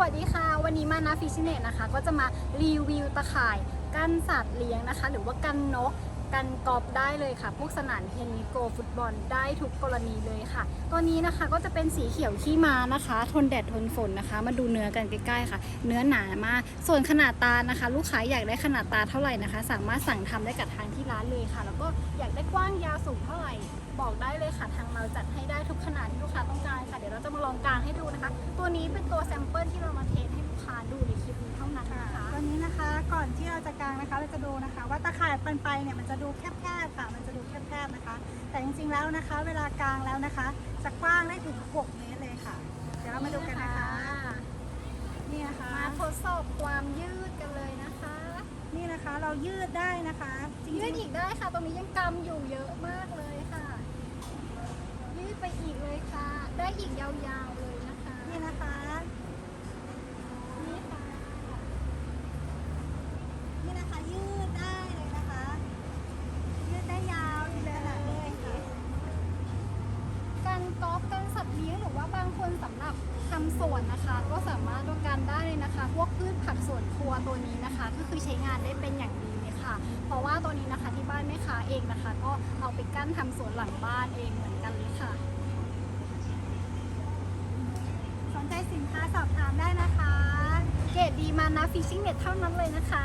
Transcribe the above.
วัสดีค่ะ วันนี้มานะฟิชเนตนะคะ ก็จะมารีวิวตะข่ายกันสัตว์เลี้ยงนะคะ หรือว่ากันนกกันกอบได้เลยค่ะ พวกสนามเทนนิสโกฟุตบอลได้ทุกกรณีเลยค่ะ ตัวนี้นะคะก็จะเป็นสีเขียวขี้ม้านะคะ ทนแดดทนฝนนะคะ มาดูเนื้อกันใกล้ๆค่ะ เนื้อหนามาก ส่วนขนาดตานะคะ ลูกค้าอยากได้ขนาดตาเท่าไหร่นะคะ สามารถสั่งทำได้กับทางที่ร้านเลยค่ะ แล้วก็อยากได้กว้างยาวสูงเท่าไหร่บอกได้เลยค่ะ ทางเราจัดให้ได้ทุกขนาดที่ลูกค้า ตัวนี้เป็นตัวแซมเปิลที่เรามาเทสให้ลูกค้าดูในคลิปนี้เท่านั้นนะคะตอนนี้นะคะก่อนที่เราจะกางนะคะเราจะดูนะคะ ว่าตะข่ายปันไปเนี่ยมันจะดูแคบๆค่ะ มันจะดูแคบๆนะคะ แต่จริงๆแล้วนะคะ เวลากางแล้วนะคะจะกว้างได้ถึง 6 เมตรเลยค่ะ เดี๋ยวเรามาดูกันนะคะ นี่นะคะมาทดสอบความยืดกันเลยนะคะ นี่นะคะเรายืดได้นะคะจริงยืดๆอีกได้ค่ะ ตรงนี้ยังกำอยู่เยอะมากเลยค่ะ ยืดไปอีกเลยค่ะ ได้อีกยาวๆเลยนะคะ นี่นะคะ นี่ค่ะ นี่นะคะ ยืดได้เลยนะคะ ยืดได้ยาวเลยเลยค่ะ การกอล์ฟการสัตว์เลี้ยงหรือว่าบางคนสำหรับทำสวนนะคะ ก็สามารถประกันได้เลยนะคะ พวกพืชผักสวนครัวตัวนี้นะคะ ก็คือใช้งานได้เป็นอย่างดีเลยค่ะ เพราะว่าตัวนี้นะคะที่บ้านแม่ค้าเองนะคะ ก็เอาไปกั้นทำสวนหลังบ้านเองเหมือนกันเลยค่ะ สนใจสินค้าสอบถามได้นะคะ เกรดดีมานะฟิชชิ่งเน็ตเท่านั้นเลยนะคะ